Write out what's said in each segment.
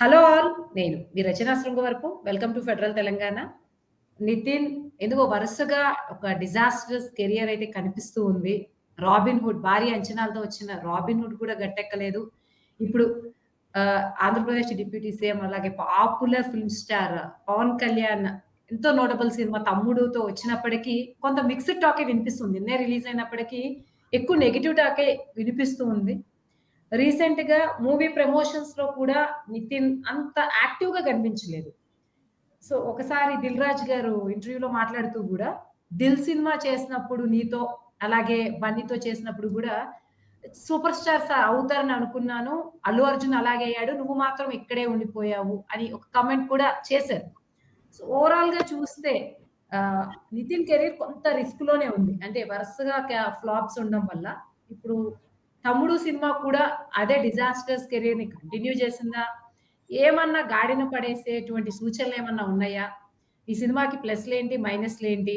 Hello all నేను మీ రచనా శృంగ వరకు welcome to federal Telangana Nitin ఎందుకో వరుసగా ఒక డిజాస్టర్స్ కెరియర్ అయితే కనిపిస్తూ ఉంది. రాబిన్ హుడ్ భారీ అంచనాలతో వచ్చిన రాబిన్ హుడ్ కూడా గట్టెక్కలేదు. ఇప్పుడు ఆంధ్రప్రదేశ్ డిప్యూటీ సీఎం అలాగే popular film star Pawan Kalyan ఎంతో నోటబుల్ సినిమా తమ్ముడుతో వచ్చినప్పటికీ కొంత మిక్స్డ్ టాకే వినిపిస్తుంది. నిన్నే రిలీజ్ అయినప్పటికీ ఎక్కువ నెగిటివ్ టాకే వినిపిస్తూ ఉంది. రీసెంట్గా మూవీ ప్రమోషన్స్లో కూడా నితిన్ అంత యాక్టివ్గా కనిపించలేదు. సో ఒకసారి దిల్ రాజ్ గారు ఇంటర్వ్యూలో మాట్లాడుతూ కూడా దిల్ సినిమా చేసినప్పుడు నీతో అలాగే బన్నీతో చేసినప్పుడు కూడా సూపర్ స్టార్స్ అవుతారని అనుకున్నాను అల్లు అర్జున్ అలాగే అయ్యాడు నువ్వు మాత్రం ఇక్కడే ఉండిపోయావు అని ఒక కమెంట్ కూడా చేశారు. సో ఓవరాల్గా చూస్తే నితిన్ కెరీర్ కొంత రిస్క్లోనే ఉంది. అంటే వరుసగా ఫ్లాప్స్ ఉండడం వల్ల ఇప్పుడు తమ్ముడు సినిమా కూడా అదే డిజాస్టర్స్ కెరీర్ని కంటిన్యూ చేసిందా? ఏమన్నా గాడిన పడేసేటువంటి సూచనలు ఏమన్నా ఉన్నాయా? ఈ సినిమాకి ప్లస్లు ఏంటి మైనస్లు ఏంటి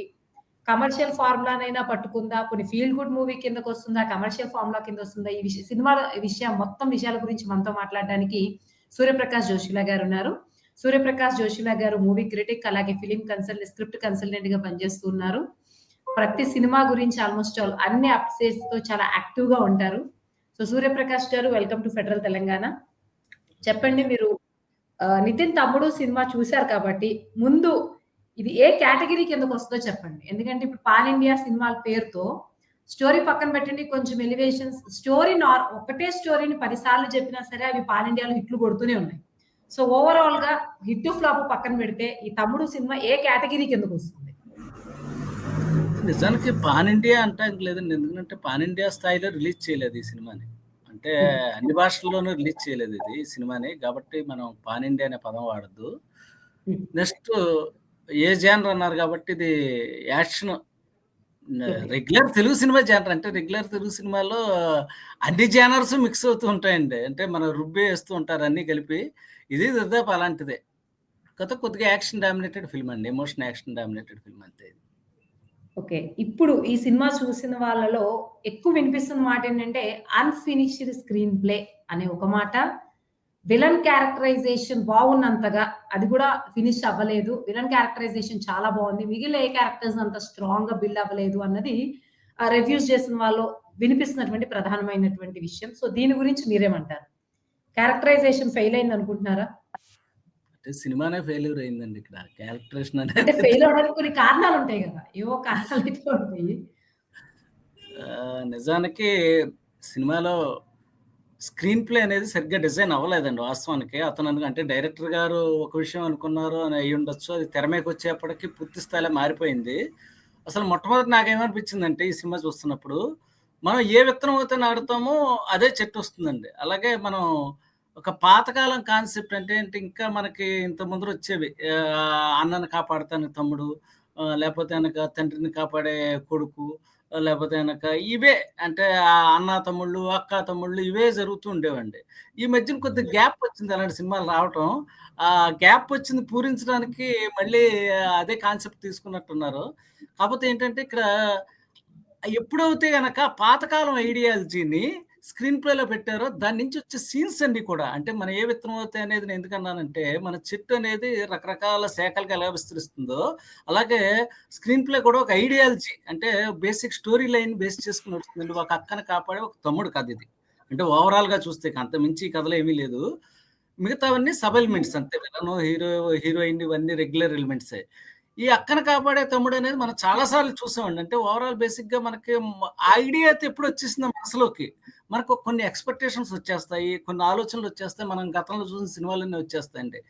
కమర్షియల్ ఫార్ములానైనా పట్టుకుందా? కొన్ని ఫీల్ గుడ్ మూవీ కిందకు వస్తుందా? కమర్షియల్ ఫార్ములా కింద వస్తుందా? ఈ విషయ సినిమా విషయం మొత్తం విషయాల గురించి మనతో మాట్లాడడానికి సూర్యప్రకాష్ జోషిలా గారు ఉన్నారు. సూర్యప్రకాష్ జోషిలా గారు మూవీ క్రిటిక్ అలాగే ఫిలిం కన్సల్ట్ స్క్రిప్ట్ కన్సల్టెంట్గా పనిచేస్తున్నారు ప్రతి సినిమా గురించి ఆల్మోస్ట్ ఆల్ అన్ని అప్డేట్స్తో చాలా యాక్టివ్గా ఉంటారు. సో సూర్యప్రకాష్ గారు వెల్కమ్ టు ఫెడరల్ తెలంగాణ చెప్పండి మీరు నితిన్ తమ్ముడు సినిమా చూశారు కాబట్టి ముందు ఇది ఏ కేటగిరీ కిందకు వస్తుందో చెప్పండి. ఎందుకంటే ఇప్పుడు పాన్ ఇండియా సినిమాల పేరుతో స్టోరీ పక్కన పెట్టండి కొంచెం ఎలివేషన్స్ స్టోరీ నార్ ఒకటే స్టోరీని పదిసార్లు చెప్పినా సరే అవి పాన్ ఇండియాలో హిట్లు కొడుతూనే ఉన్నాయి. సో ఓవరాల్గా హిట్ ఫ్లాప్ పక్కన పెడితే ఈ తమ్ముడు సినిమా ఏ కేటగిరీ కిందకు వస్తుంది? నిజానికి పాన్ ఇండియా అంటానికి లేదండి. ఎందుకంటే పాన్ ఇండియా స్థాయిలో రిలీజ్ చేయలేదు ఈ సినిమాని. అంటే అన్ని భాషల్లోనూ రిలీజ్ చేయలేదు ఇది ఈ సినిమాని. కాబట్టి మనం పాన్ ఇండియా అనే పదం వాడద్దు. నెక్స్ట్ ఏ జానర్ అన్నారు కాబట్టి ఇది action regular Telugu cinema genre. అంటే రెగ్యులర్ తెలుగు సినిమాలో అన్ని జానర్స్ మిక్స్ అవుతూ ఉంటాయండి. అంటే మనం రుబ్బి వేస్తూ ఉంటారు అన్ని కలిపి. ఇది దాదాపు అలాంటిదే. కొత్త కొద్దిగా యాక్షన్ డామినేటెడ్ ఫిల్మ్ అండి. ఎమోషన్ యాక్షన్ డామినేటెడ్ ఫిల్మ్ అంతే ఇది. ఓకే. ఇప్పుడు ఈ సినిమా చూసిన వాళ్ళలో ఎక్కువ వినిపిస్తున్న మాట ఏంటంటే అన్ఫినిష్డ్ స్క్రీన్ ప్లే అనే ఒక మాట. విలన్ క్యారెక్టరైజేషన్ బాగున్నంతగా అది కూడా ఫినిష్ అవ్వలేదు. విలన్ క్యారెక్టరైజేషన్ చాలా బాగుంది. మిగిలిన ఏ క్యారెక్టర్స్ అంత స్ట్రాంగ్గా బిల్డ్ అవ్వలేదు అన్నది రివ్యూస్ చేసిన వాళ్ళు వినిపిస్తున్నటువంటి ప్రధానమైనటువంటి విషయం. సో దీని గురించి మీరేమంటారు? క్యారెక్టరైజేషన్ ఫెయిల్ అయింది అనుకుంటున్నారా అంటే సినిమానే ఫెయిల్యూర్ అయిందండి ఇక్కడ. క్యారెక్టరేషన్ అంటే ఫెయిల్ అవడానికి కొన్ని కారణాలు ఉంటాయి కదా. ఏవో కారణాలు అయితే ఉంటాయి. నిజానికి సినిమాలో స్క్రీన్ ప్లే అనేది సరిగ్గా డిజైన్ అవ్వలేదండి వాస్తవానికి. అతను అంటే డైరెక్టర్ గారు ఒక విషయం అనుకున్నారు అని అయి ఉండొచ్చు. అది తెర మీదకి వచ్చేప్పటికి పూర్తి స్థాయిలో మారిపోయింది. అసలు మొట్టమొదటి నాకేమనిపించిందంటే ఈ సినిమా చూస్తున్నప్పుడు మనం ఏ విత్తనం అయితే నాడుతామో అదే చెట్టు వస్తుందండి. అలాగే మనం ఒక పాతకాలం కాన్సెప్ట్ అంటే ఏంటి? ఇంకా మనకి ఇంత ముందర వచ్చేవి. అన్నని కాపాడుతాను తమ్ముడు లేకపోతే కనుక తండ్రిని కాపాడే కొడుకు లేకపోతే కనుక ఇవే అంటే అన్న తమ్ముళ్ళు అక్క తమ్ముళ్ళు ఇవే జరుగుతూ ఉండేవండి. ఈ మధ్యన కొద్ది గ్యాప్ వచ్చింది అలాంటి సినిమాలు రావటం. ఆ గ్యాప్ వచ్చింది పూరించడానికి మళ్ళీ అదే కాన్సెప్ట్ తీసుకున్నట్టున్నారు. కాకపోతే ఏంటంటే ఇక్కడ ఎప్పుడైతే గనక పాతకాలం ఐడియాలజీని స్క్రీన్ ప్లేలో పెట్టారో దాని నుంచి వచ్చే సీన్స్ అన్ని కూడా. అంటే మన ఏ విత్తనం అవుతాయి అనేది నేను ఎందుకన్నానంటే మన చెట్టు అనేది రకరకాల శాఖలుగా ఎలా విస్తరిస్తుందో అలాగే స్క్రీన్ ప్లే కూడా ఒక ఐడియాలజీ. అంటే బేసిక్ స్టోరీ లైన్ బేస్ చేసుకుని వస్తుంది ఒక అక్కని కాపాడే ఒక తమ్ముడు కథ ఇది. అంటే ఓవరాల్గా చూస్తే అంత మించి కథలు ఏమీ లేదు. మిగతావన్నీ సబ్ ఎలిమెంట్స్ అంతే. విలను హీరో హీరోయిన్ ఇవన్నీ రెగ్యులర్ ఎలిమెంట్సే ఈ అక్కను కాపాడే తమ్ముడు అనేది మనం చాలా సార్లు చూసామండి. అంటే ఓవరాల్ బేసిక్గా మనకి ఐడియా అయితే ఎప్పుడు వచ్చేసింది మనసులోకి. మనకు కొన్ని ఎక్స్పెక్టేషన్స్ వచ్చేస్తాయి కొన్ని ఆలోచనలు వచ్చేస్తాయి మనం గతంలో చూసిన సినిమాలన్నీ వచ్చేస్తాయండి.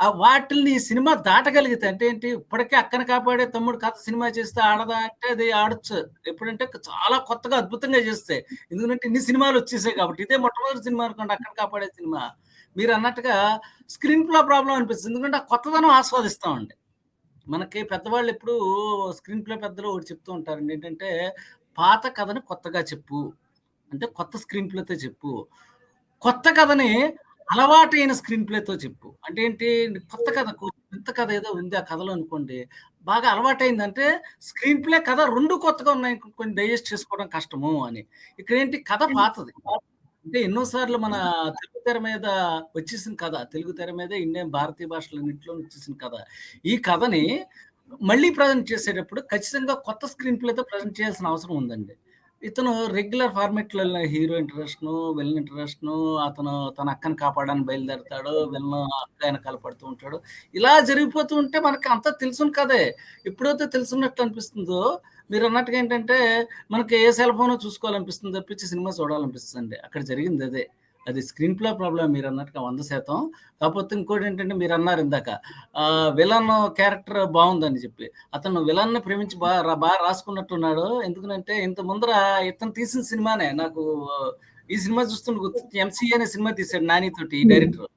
ఆ వాటిని సినిమా దాటగలిగితే అంటే ఏంటి? ఇప్పటికే అక్కన కాపాడే తమ్ముడు కథ సినిమా చేస్తే ఆడదా అంటే అది ఆడొచ్చు. ఎప్పుడంటే చాలా కొత్తగా అద్భుతంగా చేస్తే. ఎందుకంటే ఇన్ని సినిమాలు వచ్చేసాయి కాబట్టి. ఇదే మొట్టమొదటి సినిమా అనుకోండి అక్కడ కాపాడే సినిమా. మీరు అన్నట్టుగా స్క్రీన్ ప్లే ప్రాబ్లం అనిపిస్తుంది. ఎందుకంటే ఆ కొత్తదనం ఆస్వాదిస్తామండి. మనకి పెద్దవాళ్ళు ఎప్పుడు స్క్రీన్ ప్లే పెద్దలు ఒకటి చెప్తూ ఉంటారండి. ఏంటంటే పాత కథను కొత్తగా చెప్పు. అంటే కొత్త స్క్రీన్ ప్లేతో చెప్పు. కొత్త కథని అలవాటైన స్క్రీన్ ప్లేతో చెప్పు. అంటే ఏంటి? కొత్త కథ కొత్త కథ ఏదో ఉంది ఆ కథలో అనుకోండి. బాగా అలవాటైందంటే స్క్రీన్ ప్లే కథ రెండు కొత్తగా ఉన్నాయి కొన్ని డైజెస్ట్ చేసుకోవడం కష్టము అని. ఇక్కడ ఏంటి? కథ పాతది. అంటే ఎన్నో సార్లు మన తెలుగు తెర మీద వచ్చేసిన కథ. తెలుగు తెర మీద ఇండియన్ భారతీయ భాషలన్నిటిలో వచ్చేసిన కథ. ఈ కథని మళ్ళీ ప్రెజెంట్ చేసేటప్పుడు ఖచ్చితంగా కొత్త స్క్రీన్ ప్లేతో ప్రెజెంట్ చేయాల్సిన అవసరం ఉందండి. ఇతను రెగ్యులర్ ఫార్మాట్‌లో వెళ్ళిన హీరో ఇంట్రడక్షను, విలన్ను అతను తన అక్కని కాపాడడానికి బయలుదేరుతాడు విలన్ అక్క కలపడుతూ ఉంటాడు. ఇలా జరిగిపోతూ ఉంటే మనకి అంతా తెలుసును కదే ఎప్పుడైతే తెలుసున్నట్లు అనిపిస్తుందో మీరు అన్నట్టుగా ఏంటంటే మనకి ఏ సెల్ ఫోన్ చూసుకోవాలనిపిస్తుంది తప్పించి సినిమా చూడాలనిపిస్తుంది అక్కడ జరిగింది అదే. అది స్క్రీన్ ప్లే ప్రాబ్లమ్ మీరన్నట్టుగా 100% కాకపోతే ఇంకోటేంటంటే మీరన్నారు ఇందాక ఆహ్, విలన్ క్యారెక్టర్ బావుందని చెప్పి. అతను విలన్‌ని ప్రేమించి బా ర బా రాసుకున్నట్టున్నాడు. ఎందుకనంటే ఇంత ముందర ఇతను తీసిన సినిమానే నాకు ఈ సినిమా చూస్తుంటే గుర్తొచ్చి 'ఎంసీ' అనే సినిమా తీశాడు 'నాని' తోటి ఈ. డైరెక్టర్.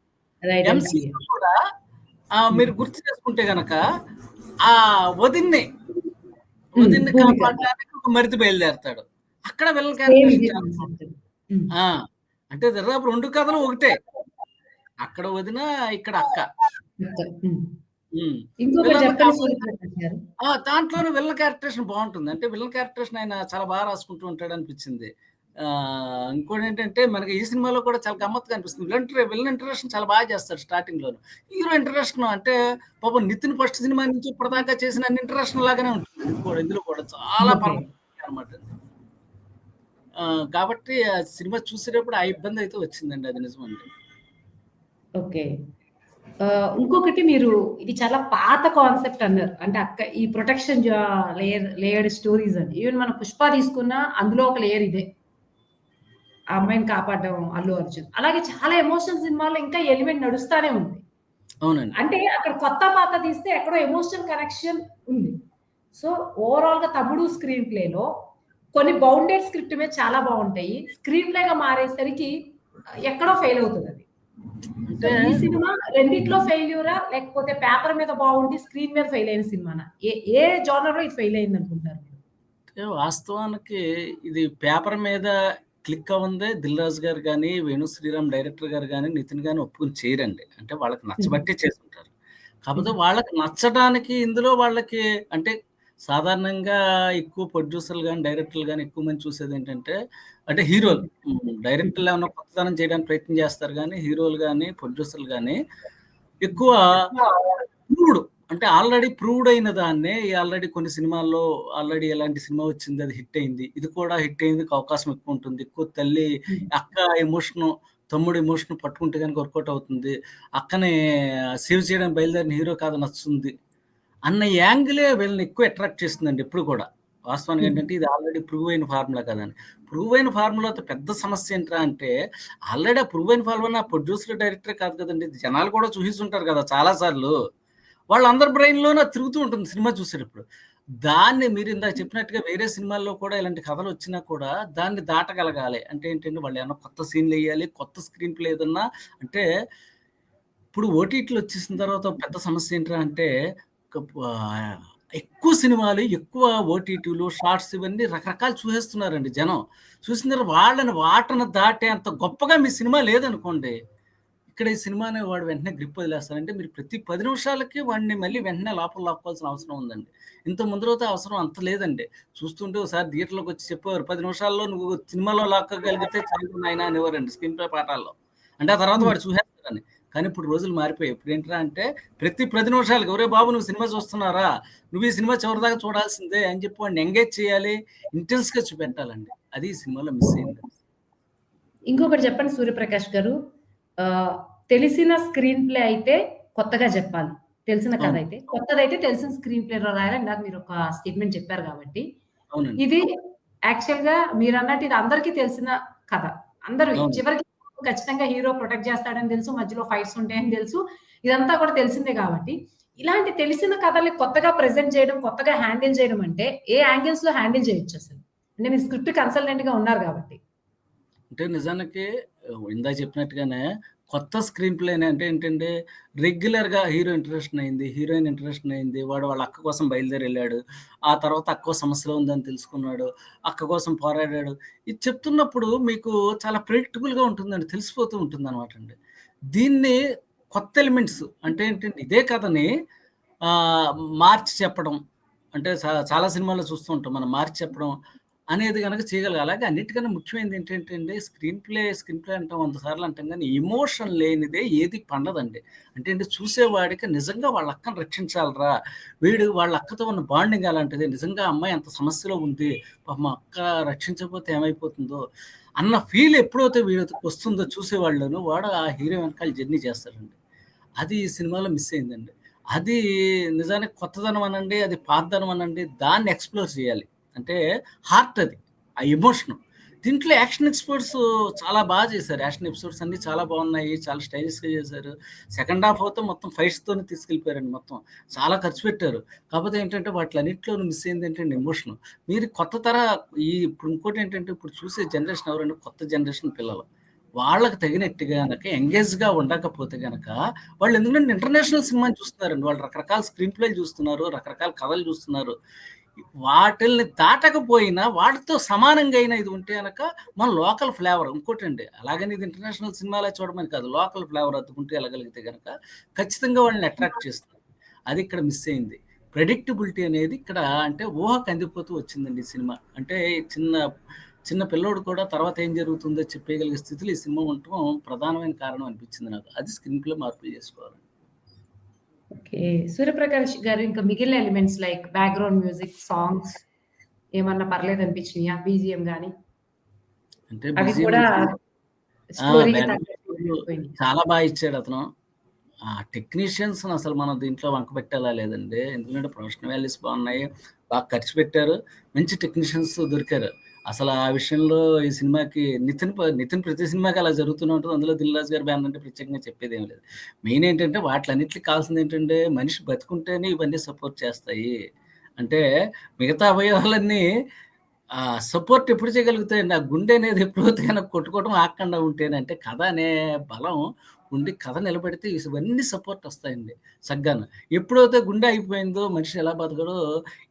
'ఎంసీ'. కూడా. మీరు గుర్తు చేసుకుంటే గనక ఆ వదిన్ని. వదిన్ని. కాపాడడానికి ఒక మరిది బయలుదేరతాడు. అక్కడ విలన్ క్యారెక్టర్ అంటే దాదాపు 2 కథలు ఒకటే. అక్కడ వదిన, ఇక్కడ అక్క. దాంట్లోనే విలన్ క్యారెక్టరేషన్ బావుంటుంది. అంటే విలన్ క్యారెక్టరేషన్ ఆయన చాలా బా రాసుకుంటూ ఉంటాడనిపించింది. ఆహ్, ఇంకోటేంటంటే మనకి ఈ సినిమాలో కూడా చాలా గమ్మత్తుగా అనిపిస్తుంది. విలన్ విలన్ ఇంట్రడక్షన్ చాలా బాగా చేస్తాడు స్టార్టింగ్‌లోను. హీరో ఇంట్రడక్షన్ అంటే పాపం నితిన్ ఫస్ట్ సినిమా నుంచి ఇప్పటిదాకా చేసిన అన్ని ఇంట్రడక్షన్ లాగానే ఉంటుంది. ఇందులో కూడా చాలా. పర్ఫెక్ట్‌గా అనమాట. కాబట్టి సినిమా చూసేటప్పుడు ఆ ఇబ్బందయితే వచ్చిందండి. అది నిజమండి. ఓకే. ఇంకొకటి మీరు ఇది చాలా పాత కాన్సెప్ట్ అన్నారు. అంటే అక్క ఈ ప్రొటెక్షన్ లేయర్ లేయర్డ్ స్టోరీస్ అని. ఈవెన్ మనం 'పుష్ప' తీసుకున్నా అందులో ఒక లేయర్ ఇదే. ఆ అమ్మాయిని కాపాడడం అల్లు అర్జున్. అలాగే చాలా ఎమోషనల్ సినిమాల్లో ఇంకా ఎలిమెంట్ నడుస్తానే ఉంది. అవునండి. అంటే అక్కడ కొత్త పాత తీస్తే ఎక్కడో ఎమోషనల్ కనెక్షన్ ఉంది. సో, ఓవరాల్‌గా 'తమ్ముడు' స్క్రీన్ ప్లేలో కొన్ని బౌండెడ్ స్క్రిప్ట్ మీద చాలా బావుంటాయి. స్క్రీన్ ప్లేగా మారేసరికి ఎక్కడో ఫెయిల్ అవుతదది. సో, అంటే ఈ సినిమా రెండిట్లో ఫెయిల్యూరా? లేకపోతే పేపర్ మీద బావుండి స్క్రీన్ మీద ఫెయిల్ అయిన సినిమానా? ఏ ఏ జోనర్‌లో ఇది ఫెయిల్ అయిందనుకుంటారు మీరు? అంటే వాస్తవానికి ఇది పేపర్ మీద క్లిక్ అవ్వందే 'దిల్ రాజు' గారు గాని, వేణు శ్రీరామ్ డైరెక్టర్ గారు గాని, నితిన్ గాని ఒప్పుకొని చేయరండి. అంటే వాళ్ళకి. నచ్చబట్టే చేసుంటారు. కాపోతే హ్మ్. వాళ్ళకి నచ్చడానికి ఇందులో వాళ్ళకి అంటే సాధారణంగా ఎక్కువ ప్రొడ్యూసర్‌లు గాని, డైరెక్టర్‌లు గాని ఎక్కువ మంది చూసేదేంటంటే అంటే హీరోలు. డైరెక్టర్‌లు ఏమన్నా కొత్తదనం చేయడానికి ప్రయత్నం చేస్తారు గానీ, హీరోలు గాని, ప్రొడ్యూసర్‌లు గాని ఎక్కువ ప్రూవ్డ్ అంటే ఆల్రెడీ ప్రూవ్డ్ అయిన దాన్నే ఆల్రెడీ కొన్ని సినిమాల్లో ఆల్రెడీ ఇలాంటి సినిమా వచ్చింది. అది హిట్ అయింది. ఇది కూడా హిట్ అయ్యేందుకు అవకాశం ఎక్కువ ఉంటుంది. ఎక్కువ తల్లి. అక్క ఎమోషను, తమ్ముడు ఎమోషన్ పట్టుకుంటే గనుక వర్కౌట్ అవుతుంది. అక్కని సేవ్ చేయడానికి బయలుదేరిన హీరో కథ నచ్చుతుంది. అన్న యాంగిలే వీళ్ళని ఎక్కువ అట్రాక్ట్ చేస్తుందండి ఎప్పుడు కూడా. వాస్తవానికి. ఏంటంటే ఇది ఆల్రెడీ ప్రూవ్ అయిన ఫార్ములా కదని. ప్రూవ్ అయిన ఫార్ములాతో పెద్ద సమస్య ఏంట్రా అంటే ఆల్రెడీ ఆ ప్రూవ్ అయిన ఫార్ములా ప్రొడ్యూసర్, డైరెక్టరే కాదు కదండీ! జనాలు కూడా చూసేసుంటారు కదా! చాలా సార్లు. వాళ్ళందరి బ్రెయిన్‌లోనూ తిరుగుతూ ఉంటుంది సినిమా చూసేటప్పుడు. దాన్ని మీరు ఇందాక చెప్పినట్టుగా వేరే సినిమాల్లో కూడా ఇలాంటి కథలొచ్చినా కూడా దాన్ని దాటగలగాలి. అంటే ఏంటంటే వాళ్ళేమన్నా కొత్త సీన్‌లెయ్యాలి. కొత్త స్క్రీన్ ప్లే ఏదన్నా అంటే ఇప్పుడు ఓటీటీలు వచ్చేసిన తర్వాత పెద్ద సమస్య ఏంట్రా అంటే ఎక్కువ సినిమాలు, ఎక్కువ ఓటీటీలు, షార్ట్స్ ఇవన్నీ రకరకాలు చూసేస్తున్నారండి జనం. చూసిన తర్వాత వాళ్ళని వాటను దాటే అంత గొప్పగా మీ సినిమా లేదనుకోండి. ఇక్కడ ఈ సినిమాని వాడు వెంటనే గ్రిప్ వదిలేస్తారు. అంటే మీరు ప్రతి 10 నిమిషాలకి వాడిని మళ్ళీ వెంటనే లోపల లాక్కోవాల్సిన అవసరం ఉందండి. ఇంత ముందులతో అవసరం అంత లేదండి. చూస్తుంటే ఒకసారి థియేటర్‌లోకొచ్చి చెప్పేవారు 10 నిమిషాల్లో నువ్వు సినిమాలో లాక్కోగలిగితే చాలు నాయనా అనేవారండి స్క్రీన్ ప్లే పాఠాల్లో. అంటే ఆ తర్వాత. వాడు చూసేస్తాడని. కానీ ఇప్పుడు రోజులు మారిపోయాయి. ఇప్పుడేంట్రా అంటే ప్రతి 10 నిమిషాలకి "ఒరేయ్ బాబు నువ్వు సినిమా చూస్తున్నారా? నువ్వు ఈ సినిమా చివరిదాకా చూడాల్సిందే" అని చెప్పి వాడిని ఎంగేజ్ చేయాలి. ఇంటెన్స్‌గా చూపెట్టాలండి. అది ఈ సినిమాలో మిస్ అయింది. ఇంకొకటి చెప్పండి సూర్యప్రకాష్ గారు. తెలిసిన స్క్రీన్ ప్లే అయితే కొత్తగా చెప్పాలి. తెలిసిన కథ. అయితే. కొత్తదైతే తెలిసిన స్క్రీన్ ప్లేలో రాయాలి. ఇందాక మీరొక స్టేట్మెంట్ చెప్పారు కాబట్టి. ఇది యాక్చువల్‌గా మీరన్నట్టు ఇది అందరికీ తెలిసిన కథ. అందరూ. చివరికి ఖచ్చితంగా హీరో ప్రొటెక్ట్ చేస్తాడని తెలుసు. మధ్యలో ఫైట్స్ ఉంటాయని తెలుసు. ఇదంతా కూడా తెలిసిందే కాబట్టి, ఇలాంటి తెలిసిన కథల్ని కొత్తగా ప్రెజెంట్ చేయడం, కొత్తగా హ్యాండిల్ చేయడం అంటే ఏ యాంగిల్స్లో హ్యాండిల్ చేయొచ్చు అసలు అంటే మీరు స్క్రిప్ట్ కన్సల్టెంట్గా ఉన్నారు కాబట్టి. అంటే నిజానికి ఆహ్, ఇందాక చెప్పినట్టుగానే కొత్త స్క్రీన్ ప్లే అంటే ఏంటంటే రెగ్యులర్‌గా హీరో ఇంట్రెస్ట్ అయింది. హీరోయిన్ ఇంట్రెస్ట్ అయింది. వాడు వాళ్ళ అక్క కోసం బయలుదేరి వెళ్ళాడు ఆ తర్వాత అక్క సమస్యలో ఉందని తెలుసుకున్నాడు. అక్క కోసం పోరాడాడు. ఇది చెప్తున్నప్పుడు మీకు చాలా ప్రిడిక్టబుల్గా ఉంటుందండి. తెలిసిపోతూ ఉంటుంది అనమాట అండి దీన్ని కొత్త ఎలిమెంట్స్ అంటే ఏంటంటే ఇదే కథని మార్చి చెప్పడం. అంటే చాలా సినిమాల్లో చూస్తూ ఉంటాం మనం మార్చి చెప్పడం. అనేది గనక చేయగలగాలి. అలాగే అన్నిటికన్నా ముఖ్యమైనది ఏంటంటే అండి స్క్రీన్ ప్లే, స్క్రీన్ ప్లే అంటాం వంద సార్లు అంటాం కానీ ఎమోషన్ లేనిదే ఏది పండదండి. అంటే అంటే చూసేవాడికి నిజంగా వాళ్ళ అక్కను రక్షించాలిరా! వీడు వాళ్ళ అక్కతో ఉన్న బాండింగ్ అలాంటిది. నిజంగా అమ్మాయి అంత సమస్యలో ఉంది. మా అక్క రక్షించకపోతే ఏమైపోతుందో అన్న ఫీల్ ఎప్పుడైతే వీడికి వస్తుందో చూసేవాళ్ళను వాడు ఆ హీరో వెనకాల జర్నీ చేస్తాడండి. అది ఈ సినిమాలో మిస్ అయిందండి. అది నిజానికి కొత్తదనం అనండి, అది పాతదనం అనండి దాన్ని ఎక్స్‌ప్లోర్ చేయాలి. అంటే హార్ట్ అది. ఆ ఎమోషను. దీంట్లో యాక్షన్ ఎపిసోడ్స్ చాలా బాగా చేశారు. యాక్షన్ ఎపిసోడ్స్ అన్ని చాలా బాగున్నాయి. చాలా స్టైలిష్‌గా చేశారు. సెకండ్ హాఫ్ అయితే మొత్తం ఫైట్స్‌తోనే తీసుకెళ్ళిపోయారండి మొత్తం. చాలా ఖర్చు పెట్టారు. కాకపోతే ఏంటంటే వాటిలన్నింటిలో మిస్ అయింది ఏంటంటే ఎమోషన్ మీరు కొత్త తర ఈ ఇప్పుడు ఇంకోటి ఏంటంటే ఇప్పుడు చూసే జనరేషన్ ఎవరంటే కొత్త జనరేషన్ పిల్లలు. వాళ్ళకి తగినట్టుగా కనుక ఎంగేజ్‌గా ఉండకపోతే కనుక వాళ్ళు ఎందుకంటే ఇంటర్నేషనల్ సినిమాని చూస్తున్నారండి. వాళ్ళు రకరకాల స్క్రీన్ ప్లేలు చూస్తున్నారు. రకరకాల కథలు చూస్తున్నారు. వాటిల్ని దాటకపోయినా వాటితో సమానంగా అయినా ఇది ఉంటే కనుక మన లోకల్ ఫ్లేవర్ ఇంకోటండి అలాగని ఇది ఇంటర్నేషనల్ సినిమాలే చూడమని కాదు. లోకల్ ఫ్లేవర్ అద్దుకుంటే వెళ్ళగలిగితే గనక ఖచ్చితంగా వాళ్ళని అట్రాక్ట్ చేస్తుంది. అది ఇక్కడ మిస్ అయింది. ప్రెడిక్టబిలిటీ అనేది ఇక్కడ అంటే ఊహ అందిపోతూ వచ్చిందండి ఈ సినిమా. అంటే చిన్న చిన్న పిల్లోడు కూడా తర్వాత ఏం జరుగుతుందో చెప్పేయగలిగే స్థితిలో ఈ సినిమా ఉండటం ప్రధానమైన కారణం అనిపించింది నాకు. అది స్క్రీన్ ప్లే మార్పులు చేసుకోవాలి. ఓకే. 'సూర్యప్రకాష్' గారు ఇంకా మిగిలిన elements like background music, songs ఏమన్నా పర్లేదనిపించినాయా? బీజీఎం గాని? అంటే అవి బీజీఎం కూడా అంటే పోయినాయి. చాలా బా ఇచ్చాడతను. ఆ టెక్నీషియన్స్‌ని అసలు మనం దీంట్లో వంక పెట్టేలా లేదండి. ఎందుకంటే ప్రొడక్షన్ వాల్యూస్ బాగున్నాయి. బాగా ఖర్చు పెట్టారు. మంచి టెక్నీషియన్స్ దొరికారు. అసలు ఆ విషయంలో ఈ సినిమాకి నితిన్ నితిన్ ప్రతి సినిమాకి అలా జరుగుతూనే ఉంటుంది అందులో దిల్రాజు గారి బ్యాన్ అంటే ప్రత్యేకంగా చెప్పేదేమి లేదు. మెయిన్ ఏంటంటే వాటిలన్నిటికి కావాల్సింది ఏంటంటే మనిషి బతుకుంటేనే ఇవన్నీ సపోర్ట్ చేస్తాయి. అంటే మిగతా అవయవాలన్నీ సపోర్ట్ ఎప్పుడు చేయగలుగుతాయండి? ఆ గుండె అనేది ఎప్పుడైతే కొట్టుకోవడం ఆకుండా ఉంటేనే అంటే కథ అనే బలం ఉండి కథ నిలబడితే ఇవన్నీ సపోర్ట్ వస్తాయండి సగ్గాను ఎప్పుడైతే గుండె అయిపోయిందో మనిషి ఎలా బతకడో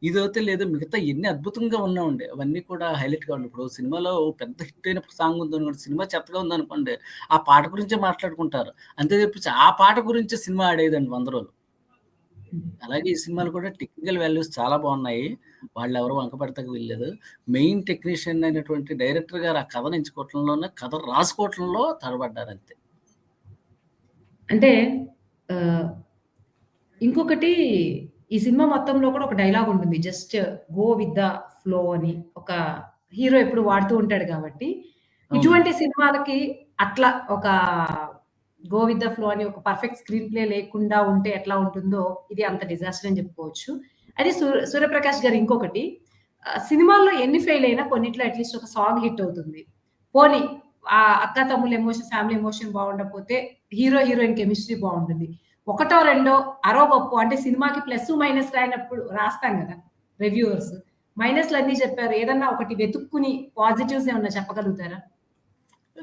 ఇదైతే లేదో మిగతా ఎన్ని అద్భుతంగా ఉన్నావండి. అవన్నీ కూడా హైలైట్‌గా ఉండే ఇప్పుడు సినిమాలో పెద్ద హిట్ అయిన సాంగ్ ఉందనుకోండి. సినిమా చెత్తగా ఉందనుకోండి. ఆ పాట గురించే మాట్లాడుకుంటారు. అంతే చెప్పి ఆ పాట గురించే సినిమా ఆడేదండి వంద రోజులు. అలాగే ఈ సినిమాలు కూడా టెక్నికల్ వాల్యూస్ చాలా బాగున్నాయి. వాళ్ళు ఎవరు వంకపడతకు వెళ్ళలేదు మెయిన్ టెక్నీషియన్ అయినటువంటి డైరెక్టర్ గారు ఆ కథను ఎంచుకోవటంలోనే కథ రాసుకోవటంలో తడబడ్డారంతే. అంటే ఆహ్, ఇంకొకటి ఈ సినిమా మొత్తంలో కూడా ఒక డైలాగ్ ఉంటుంది. Just go with the flow అని. ఒక హీరో ఎప్పుడు వాడుతూ ఉంటాడు కాబట్టి. ఇటువంటి సినిమాలకి అట్లా ఒక గో విత్ ద ఫ్లో అని ఒక పర్ఫెక్ట్ స్క్రీన్ ప్లే లేకుండా ఉంటే ఎట్లా ఉంటుందో, ఇది అంత డిజాస్టర్ అని చెప్పుకోవచ్చు. అది సూర్ 'సూర్యప్రకాష్' గారు ఇంకొకటి ఆహ్, సినిమాల్లో ఎన్ని ఫెయిల్ అయినా కొన్నిట్లో అట్‌లీస్ట్ ఒక సాంగ్ హిట్ అవుతుంది. పోనీ ఆ అక్క, తమ్ముళ్ళ ఎమోషన్, ఫ్యామిలీ ఎమోషన్ బాగుండకపోతే హీరో, హీరోయిన్ కెమిస్ట్రీ బాగుంటుంది. ఒకటో, రెండో అరో పప్పు అంటే సినిమాకి ప్లస్ మైనస్ రాయినప్పుడు రాస్తాం కదా రివ్యూవర్స్. అన్ని చెప్పారు. ఏదన్నా ఒకటి వెతుక్కుని పాజిటివ్స్ ఏమన్నా చెప్పగలుగుతారా?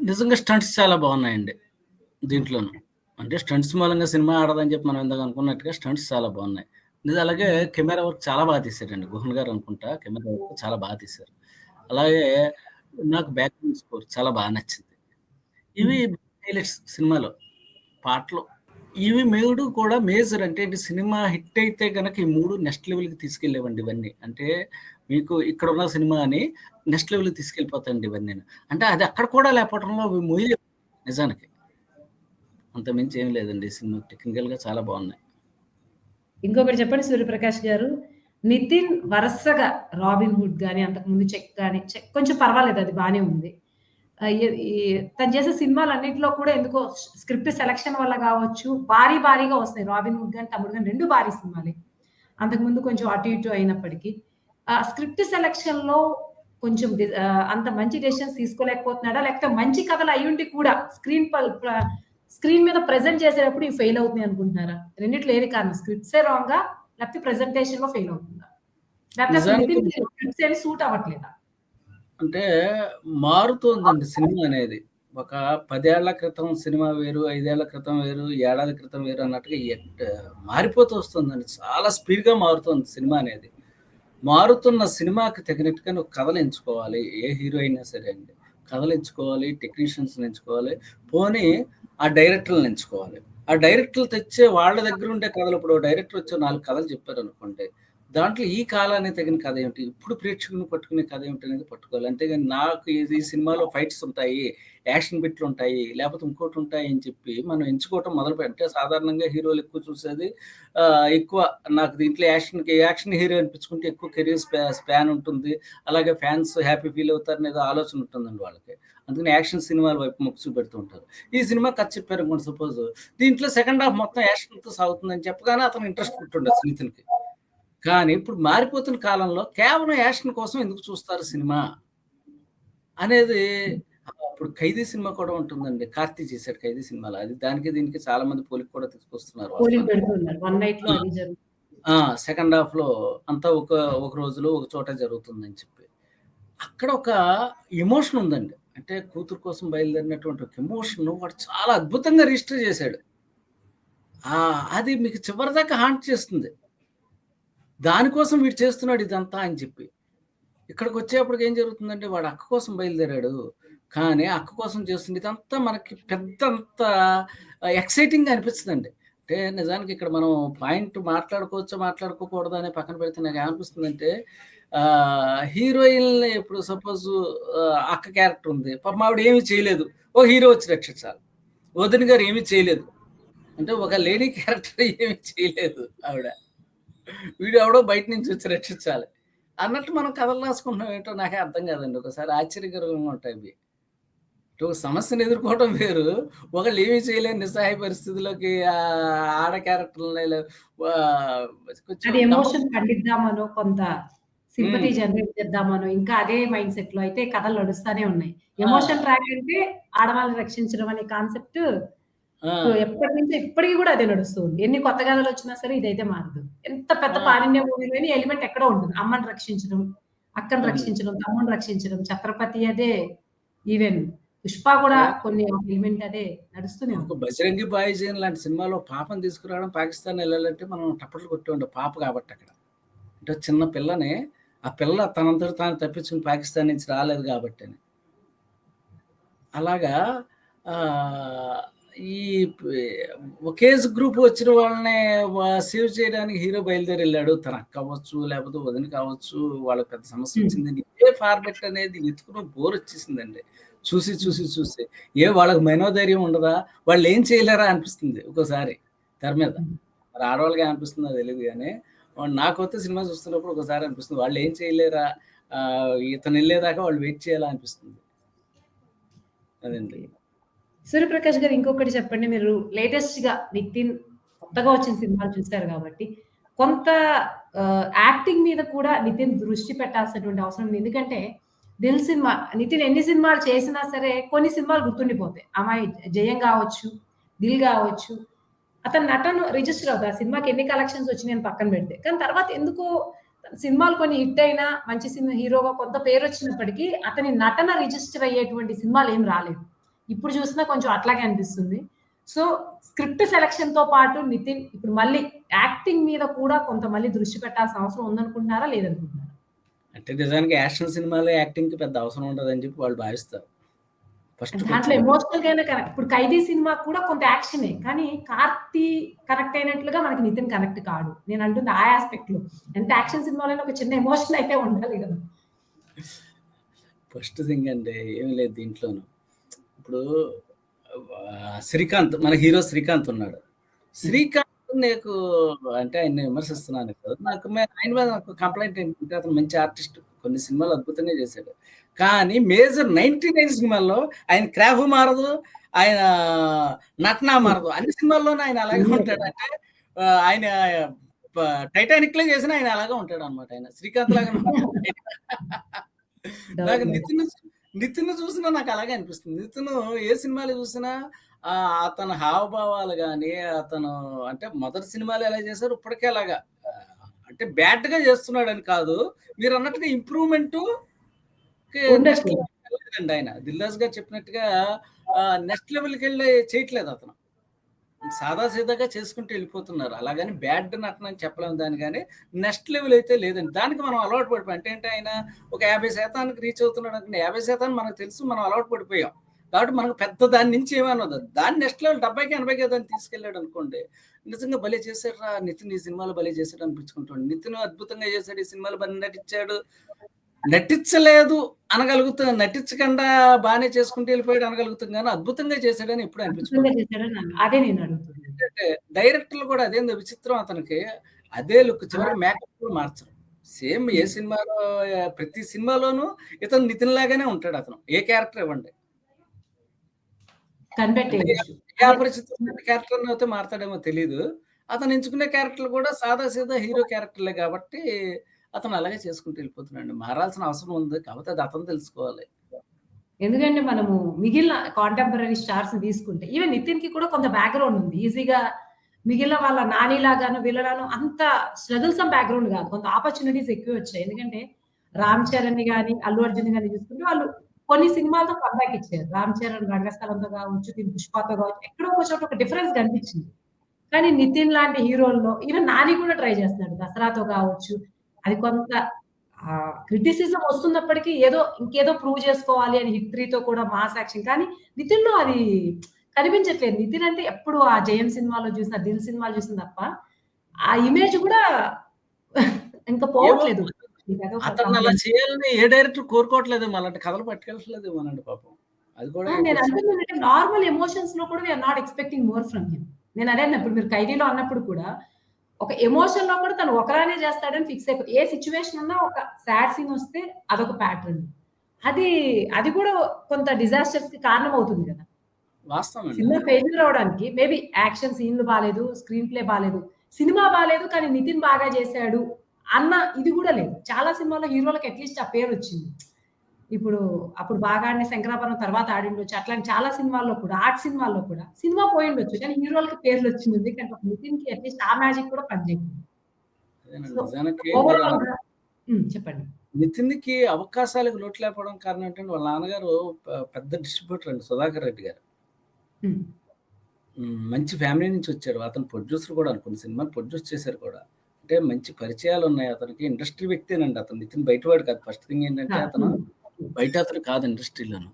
నిజంగా స్టంట్స్ చాలా బాగున్నాయండి. దీంట్లోనూ అంటే స్టంట్స్ మూలంగా సినిమా ఆడదని చెప్పి మనం ఇందాక అనుకున్నట్టుగా స్టంట్స్ చాలా బాగున్నాయి. నిజం అలాగే కెమెరా వర్క్ చాలా బాగా తీశారండి. గుహన్ గారు అనుకుంటా కెమెరా వర్క్ చాలా బాగా తీశారు. అలాగే నాకు బ్యాక్‌గ్రౌండ్ స్కోర్ చాలా బాగా నచ్చింది. ఇవి. హైలైట్స్ సినిమాలో. పాటలు ఇవి 3 కూడా మేజర్ అంటే సినిమా హిట్ అయితే గనక ఈ 3 నెక్స్ట్ లెవెల్‌కి తీసుకెళ్ళేవండి ఇవన్నీ. అంటే మీకు ఇక్కడున్న సినిమా అని నెక్స్ట్ లెవెల్‌కి తీసుకెళ్ళిపోతాయండి ఇవన్నీను. అంటే అది అక్కడ కూడా లేకపోవడంలో అవి మొయ్యలేవు నిజానికి. అంతకు మించి ఏమి లేదండి. సినిమా టెక్నికల్‌గా చాలా బాగున్నాయి. ఇంకొకటి చెప్పండి 'సూర్యప్రకాష్' గారు. నితిన్ వరుసగా 'రాబిన్ హుడ్' కానీ అంతకుముందు 'చెక్' కానీ 'చెక్' కొంచెం పర్వాలేదు అది బాగానే ఉంది. తను చేసే సినిమాలన్నిటిలో కూడా ఎందుకో స్క్రిప్ట్ సెలక్షన్ వల్ల కావచ్చు భారీ భారీగా వస్తాయి. 'రాబిన్ హుడ్' కానీ 'తమ్ముడు' కానీ రెండు భారీ సినిమాలే. అంతకుముందు కొంచెం అటు ఇటు అయినప్పటికీ. ఆ స్క్రిప్ట్ సెలక్షన్‌లో కొంచెం డి అంత మంచి డెసిషన్స్ తీసుకోలేకపోతున్నాడా? లేకపోతే మంచి కథలు అయ్యుండి కూడా స్క్రీన్ పల్ స్క్రీన్ మీద ప్రెజెంట్ చేసేటప్పుడు ఇవి ఫెయిల్ అవుతున్నాయి అనుకుంటున్నారా? రెండిట్లో ఏది కారణం? స్క్రిప్ట్సే రాంగా? లేకపోతే ప్రెజెంటేషన్‌లో ఫెయిల్ అవుతుందా? లేకపోతే సూట్ అవ్వట్లేదా? అంటే మారుతోందండి సినిమా అనేది. ఒక 10 ఏళ్ళ క్రితం సినిమా వేరు, 5 ఏళ్ళ క్రితం వేరు, ఏడాది క్రితం వేరు అన్నట్టుగా ఎట్ మారిపోతూ వస్తుందండి. చాలా స్పీడ్‌గా మారుతుంది సినిమా అనేది. మారుతున్న సినిమాకి తగినట్టుగా నువ్వు కథలు ఎంచుకోవాలి. ఏ హీరో అయినా సరే అండి. కథలు ఎంచుకోవాలి, టెక్నీషియన్స్‌ని ఎంచుకోవాలి. పోనీ ఆ డైరెక్టర్‌లని ఎంచుకోవాలి. ఆ డైరెక్టర్లు తెచ్చే వాళ్ళ దగ్గర ఉండే కథలు ఇప్పుడు డైరెక్టర్ వచ్చి నాలుగు కథలు చెప్పారు అనుకోండి దాంట్లో ఈ కాలానికి తగిన కథ ఏమిటి? ఇప్పుడు ప్రేక్షకుని పట్టుకునే కథ ఏమిటి అనేది పట్టుకోవాలి. అంతేగాని నాకు ఇది ఈ సినిమాలో ఫైట్స్ ఉంటాయి యాక్షన్ బిట్లు ఉంటాయి లేకపోతే ఇంకోటి ఉంటాయి అని చెప్పి మనం ఎంచుకోవటం మొదలు పెడితే సాధారణంగా హీరోలు ఎక్కువ చూసేది ఎక్కువ నాకు దీంట్లో యాక్షన్ యాక్షన్ హీరో అనిపించుకుంటే ఎక్కువ కెరీర్ స్పాన్ ఉంటుంది. అలాగే ఫ్యాన్స్ హ్యాపీ ఫీల్ అవుతారు అనేది ఆలోచన ఉంటుందండి వాళ్ళకి. అందుకని యాక్షన్ సినిమాల వైపు మొక్కు చూపెడుతూ ఉంటారు. ఈ సినిమా ఖర్చు చెప్పారు అనుకోండి సపోజ్ దీంట్లో సెకండ్ హాఫ్ మొత్తం యాక్షన్తో సాగుతుందని చెప్పగానే అతను ఇంట్రెస్ట్ పుట్టుండదు సునీతన్కి కానీ ఇప్పుడు మారిపోతున్న కాలంలో కేవలం యాక్షన్ కోసం ఎందుకు చూస్తారు సినిమా? అనేది ఇప్పుడు ఖైదీ సినిమా కూడా ఉంటుందండి. కార్తీ చేశాడు ఖైదీ సినిమాలో. అది దానికి దీనికి చాలా మంది పోలిక కూడా తీసుకొస్తున్నారు సెకండ్ హాఫ్లో అంతా ఒక ఒక రోజులో ఒక చోట జరుగుతుందని చెప్పి. అక్కడ ఒక ఎమోషన్ ఉందండి. అంటే కూతురు కోసం బయలుదేరినటువంటి ఒక ఎమోషన్ వాడు చాలా అద్భుతంగా రిజిస్టర్ చేశాడు. ఆ, అది మీకు చివరిదాకా హాంట్ చేస్తుంది. దానికోసం వీడు చేస్తున్నాడు ఇదంతా అని చెప్పి. ఇక్కడికి వచ్చేప్పటికి ఏం జరుగుతుందంటే వాడు అక్క కోసం బయలుదేరాడు. కానీ అక్క కోసం చేస్తుంది ఇదంతా మనకి పెద్దంత ఎక్సైటింగ్ అనిపిస్తుందండి. అంటే నిజానికి ఇక్కడ మనం పాయింట్ మాట్లాడుకోవచ్చు మాట్లాడుకోకూడదు అనే పక్కన పెడితే నాకు ఏమనిపిస్తుందంటే హీరోయిన్ ఇప్పుడు సపోజ్ అక్క క్యారెక్టర్ ఉంది. పాపం ఆవిడ ఏమీ చేయలేదు. ఓ హీరో వచ్చి రక్షించాలి. వదిన గారు ఏమీ చేయలేదు. అంటే ఒక లేడీ క్యారెక్టర్ ఏమీ చేయలేదు ఆవిడ. వీడు ఎవడో బయట నుంచి వచ్చి రక్షించాలి. అన్నట్టు మనం కథలు రాసుకుంటున్నాం ఏంటో నాకే అర్థం కాదండి. ఒకసారి ఆశ్చర్యకరంగా ఉంటాయి అవి. ఒక సమస్యను ఎదుర్కోవడం వేరు. ఒకళ్ళు ఏమీ చేయలేని నిస్సహాయ పరిస్థితిలోకి ఆ ఆడ క్యారెక్టర్లని అది ఎమోషన్ పండిద్దామనో కొంత సింపతి. జనరేట్ చేద్దామనో ఇంకా అదే మైండ్ సెట్లో అయితే కథలు నడుస్తానే ఉన్నాయి. ఎమోషన్ ట్రాక్ అంటే ఆడవాళ్ళని రక్షించడం అనే కాన్సెప్ట్ ఎప్పటి నుంచి ఇప్పటికీ కూడా అదే నడుస్తుంది ఎన్ని కొత్త కథలు వచ్చినా సరే ఇదైతే మారదు. ఎంత పెద్ద. పారిణ్య మూవీలోని ఎలిమెంట్ ఎక్కడో ఉంటుంది. అమ్మని రక్షించడం అక్కని. రక్షించడం తమ్ముని రక్షించడం ఛత్రపతి అదే ఈవెన్ పుష్ప కూడా కొన్ని ఎలిమెంట్ అదే నడుస్తూనే బజరంగి బాయ్జీన్ లాంటి సినిమాలో పాపను తీసుకురావడం పాకిస్తాన్ వెళ్ళాలంటే మనం టప్పట్లు కొట్టి ఉండే పాప కాబట్టి అక్కడ. అంటే చిన్న పిల్లని ఆ పిల్ల తనంతట తాను తప్పించుకుని పాకిస్తాన్ నుంచి రాలేదు కాబట్టి అని. అలాగా ఆ, ఈ ఒకేజ్ గ్రూప్ వచ్చిన వాళ్ళని సేవ్ చేయడానికి హీరో బయలుదేరి వెళ్ళాడు తన అక్క కావచ్చు లేకపోతే వదిన కావచ్చు వాళ్ళకి పెద్ద సమస్య. వచ్చింది ఇదే ఫార్మెట్ అనేది వెతుకుని బోర్ వచ్చేసిందండి. చూసి చూసి చూసి. ఏ వాళ్ళకి మనోధైర్యం ఉండదా? వాళ్ళు ఏం చేయలేరా అనిపిస్తుంది ఒక్కోసారి తెర మీద. మరి ఆడవాళ్ళకి అనిపిస్తుందో తెలియదు కానీ నాకైతే సినిమా చూస్తున్నప్పుడు ఒకసారి అనిపిస్తుంది వాళ్ళు ఏం చేయలేరా? ఇతను వెళ్ళేదాకా వాళ్ళు వెయిట్ చేయాలా అనిపిస్తుంది. అదండి. సూర్యప్రకాష్ గారు ఇంకొకటి చెప్పండి. మీరు లేటెస్ట్గా నితిన్ కొత్తగా వచ్చిన సినిమాలు చూశారు కాబట్టి. కొంత యాక్టింగ్ మీద కూడా నితిన్ దృష్టి పెట్టాల్సినటువంటి అవసరం ఉంది. ఎందుకంటే దిల్ సినిమా నితిన్ ఎన్ని సినిమాలు చేసినా సరే కొన్ని సినిమాలు గుర్తుండిపోతాయి. అమ్మాయి జయం కావచ్చు దిల్ కావచ్చు. అతని నటన రిజిస్టర్ అవుతుంది ఆ సినిమాకి ఎన్ని కలెక్షన్స్ వచ్చినాయని పక్కన పెడితే. కానీ తర్వాత ఎందుకో సినిమాలు కొన్ని హిట్ అయినా మంచి సినిమా హీరోగా కొంత పేరు వచ్చినప్పటికీ అతని నటన రిజిస్టర్ అయ్యేటువంటి సినిమాలు ఏం రాలేదు. ఇప్పుడు చూసినా కొంచెం అట్లాగే అనిపిస్తుంది. సో స్క్రిప్ట్ సెలక్షన్తో పాటు నితిన్ ఇప్పుడు మళ్ళీ యాక్టింగ్ మీద కూడా కొంత మళ్ళీ దృష్టి పెట్టాల్సిన అవసరం ఉందనుకుంటున్నారా? లేదనుకుంటున్నారా? అంటే నిజానికి యాక్షన్ సినిమాలో యాక్టింగ్కి పెద్ద అవసరం ఉండదు అని చెప్పి వాళ్ళు భావిస్తారు. ఫస్ట్ దాంట్లో ఎమోషనల్ గానే కనెక్ట్ ఇప్పుడు ఖైదీ సినిమా కూడా కొంత యాక్షనే కానీ కార్తీ కనెక్ట్ అయినట్లుగా మనకి నితిన్ కనెక్ట్ కాడు. నేను అంటుంది ఆ ఆస్పెక్ట్లో. ఎంత యాక్షన్ సినిమాలో ఒక చిన్న ఎమోషన్ అయితే ఉండాలి కదా. ఫస్ట్ థింగ్ అంటే ఏమి లేదు దీంట్లోను. ఇప్పుడు శ్రీకాంత్ మన హీరో శ్రీకాంత్ ఉన్నాడు. శ్రీకాంత్ నీకు అంటే ఆయన విమర్శిస్తున్నాను కదా నాకు మే- ఆయన మీద నాకు కంప్లైంట్ ఏంటంటే అతను మంచి ఆర్టిస్ట్ కొన్ని సినిమాలు అద్భుతంగా చేశాడు. కానీ మేజర్ నైన్టీ నైన్ సినిమాల్లో ఆయన క్రాఫ్ మారదు ఆయన నటన మారదు. అన్ని సినిమాల్లోనూ ఆయన అలాగే ఉంటాడు. అంటే ఆ, ఆయన టైటానిక్లో చేసిన ఆయన అలాగే ఉంటాడు అనమాట ఆయన. శ్రీకాంత్ లాగా నాకు నితిన్ నితిన్ చూసినా నాకు అలాగే అనిపిస్తుంది. నితిన్ ఏ సినిమాలు చూసినా ఆ, అతని హావభావాలు కానీ అతను అంటే మొదటి సినిమాలు ఎలా చేశారు ఇప్పటికే అలాగా. అంటే బ్యాడ్గా చేస్తున్నాడు అని కాదు. మీరు అన్నట్టుగా ఇంప్రూవ్మెంట్ ఆయన. దిల్లాస్ గారు చెప్పినట్టుగా నెక్స్ట్ లెవెల్కి వెళ్ళి చేయట్లేదు అతను. సాదాసీదాగా చేసుకుంటూ వెళ్ళిపోతున్నారు. అలాగని బ్యాడ్ నటన అని చెప్పలేము దాని కానీ నెక్స్ట్ లెవెల్ అయితే లేదండి. దానికి మనం అలవాటు పడిపోయాం. అంటే ఏంటి ఆయన ఒక యాభై శాతానికి రీచ్ అవుతున్నాడు అనుకుంటే యాభై శాతాన్ని మనకు తెలుసు మనం అలవాటు పడిపోయాం. కాబట్టి మనకు పెద్ద దాని నుంచి ఏమన్నది దాన్ని నెక్స్ట్ లెవెల్ డెబ్బైకి ఎనభైకి దాన్ని తీసుకెళ్ళాడు అనుకోండి. నిజంగా భలే చేశాడు రా నితిన్ ఈ సినిమాలో భలే చేశాడు అనిపించుకుంటాడు. నితిన్ అద్భుతంగా చేశాడు. ఈ సినిమాలో భలే నటించాడు. నటించలేదు. అనగలుగుతాం నటించకుండా బాగానే చేసుకుంటూ వెళ్ళిపోయాడు అనగలుగుతాం కానీ అద్భుతంగా చేశాడని ఎప్పుడు అద్భుతంగా అనిపించుకోలేదు చేశాడని అన్ అదే నేను అడుగుతున్నాను. ఎందుకంటే డైరెక్టర్లు కూడా అదేందో విచిత్రం అతనికి అదే లుక్ చివరికి మేకప్ కూడా మార్చరు. సేమ్ ఏ సినిమాలో ప్రతి సినిమాలోనూ ఇతను నితిన్ లాగానే ఉంటాడు అతను. ఏ క్యారెక్టర్ ఇవ్వండి. క్యారెక్టర్ అయితే మారుతాడేమో తెలియదు అతను ఎంచుకునే క్యారెక్టర్లు కూడా సాదా సీదా హీరో క్యారెక్టర్లే కాబట్టి అతను అలాగే చేసుకుంటూ వెళ్ళిపోతున్నాడు. మారాల్సిన అవసరం ఉంది కాకపోతే అది అతను తెలుసుకోవాలి. ఎందుకంటే మనము మిగిలిన కాంటెంపరీ స్టార్స్ తీసుకుంటే ఈవెన్ నితిన్కి కూడా కొంత బ్యాక్గ్రౌండ్ ఉంది. ఈజీగా మిగిలిన వాళ్ళ నానిలాగాను వీళ్ళలాను అంత స్ట్రగుల్సమ్ బ్యాక్గ్రౌండ్ కాదు. కొంత ఆపర్చునిటీస్ ఎక్కువ వచ్చాయి. ఎందుకంటే రామ్ చరణ్ కానీ అల్లు అర్జున్ కానీ చూసుకుంటే వాళ్ళు కొన్ని సినిమాలతో కంబ్యాక్ ఇచ్చారు. రామ్ చరణ్ రంగస్థలంతో కావచ్చు దీని పుష్పతో కావచ్చు ఎక్కడో ఒక చోట ఒక డిఫరెన్స్ కనిపించింది. కానీ నితిన్ లాంటి హీరోల్లో ఈవెన్ నాని కూడా ట్రై చేస్తున్నాడు. దసరాతో కావచ్చు అది కొంత క్రిటిసిజం వస్తున్నప్పటికీ ఏదో ఇంకేదో ప్రూవ్ చేసుకోవాలి అని హిట్ త్రీతో కూడా మాస్ యాక్షన్. కానీ నితిన్లో అది కనిపించట్లేదు. నితిన్ అంటే ఎప్పుడు ఆ జయం సినిమాలో చూసిన దిల్ సినిమాలు చూసిన తప్ప ఆ ఇమేజ్ కూడా ఇంకా పోవట్లేదు. అతను అలా. చేయాలని ఏ డైరెక్టర్ కోరుకోవట్లేదు? అలాంటి కథలు పట్టుకెళ్ళట్లేదు అనండి పాపం. అది కూడా నేను అనుకుంటున్నానంటే నార్మల్ ఎమోషన్స్లో కూడా we are not expecting more from him నేను అదే అన్నప్పుడు మీరు ఖైదీలో అన్నప్పుడు కూడా ఒక ఎమోషన్లో కూడా తను ఒకలానే చేస్తాడని ఫిక్స్ అయిపోయి ఏ సిచ్యువేషన్ ఉన్నా ఒక సాడ్ సీన్ వస్తే అదొక ప్యాటర్న్ అది అది కూడా కొంత డిజాస్టర్స్కి కారణం అవుతుంది కదా సినిమా ఫెయిల్యూర్ అవడానికి మేబీ యాక్షన్ సీన్లు బాగాలేదు స్క్రీన్ ప్లే బాగాలేదు సినిమా బాగాలేదు కానీ నితిన్ బాగా చేశాడు అన్న ఇది కూడా లేదు. చాలా సినిమాల్లో హీరోలకు అట్లీస్ట్ ఆ పేరు వచ్చింది. ఇప్పుడు అప్పుడు బాగా ఆడిన శంకరాపురం తర్వాత ఆడిండొచ్చు. అట్లాంటి చాలా సినిమాల్లో కూడా ఆర్ట్ సినిమాల్లో కూడా సినిమా పోయిండొచ్చు. కానీ హీరోలకి పేర్లు వచ్చింది ఎందుకంటే ఒక నితిన్కి అట్లీస్ట్ ఆ మ్యాజిక్ కూడా ఉమ్, చెప్పండి. నితిన్కి అవకాశాలకు లోటు లేకపోవడం కారణం ఏంటంటే వాళ్ళ నాన్నగారు పెద్ద డిస్ట్రిబ్యూటర్ అండి సుధాకర్ రెడ్డి గారు. మంచి ఫ్యామిలీ నుంచి వచ్చారు. అతను ప్రొడ్యూసర్ కూడా అనుకున్న సినిమాలు ప్రొడ్యూస్ చేశారు కూడా. అంటే మంచి పరిచయాలు ఉన్నాయి. అతనికి ఇండస్ట్రీ వ్యక్తేనండి అతను. నితిన్ బయటవాడు కాదు. ఫస్ట్ థింగ్ ఏంటంటే అతను బయట అతను కాదు ఇండస్ట్రీలోను.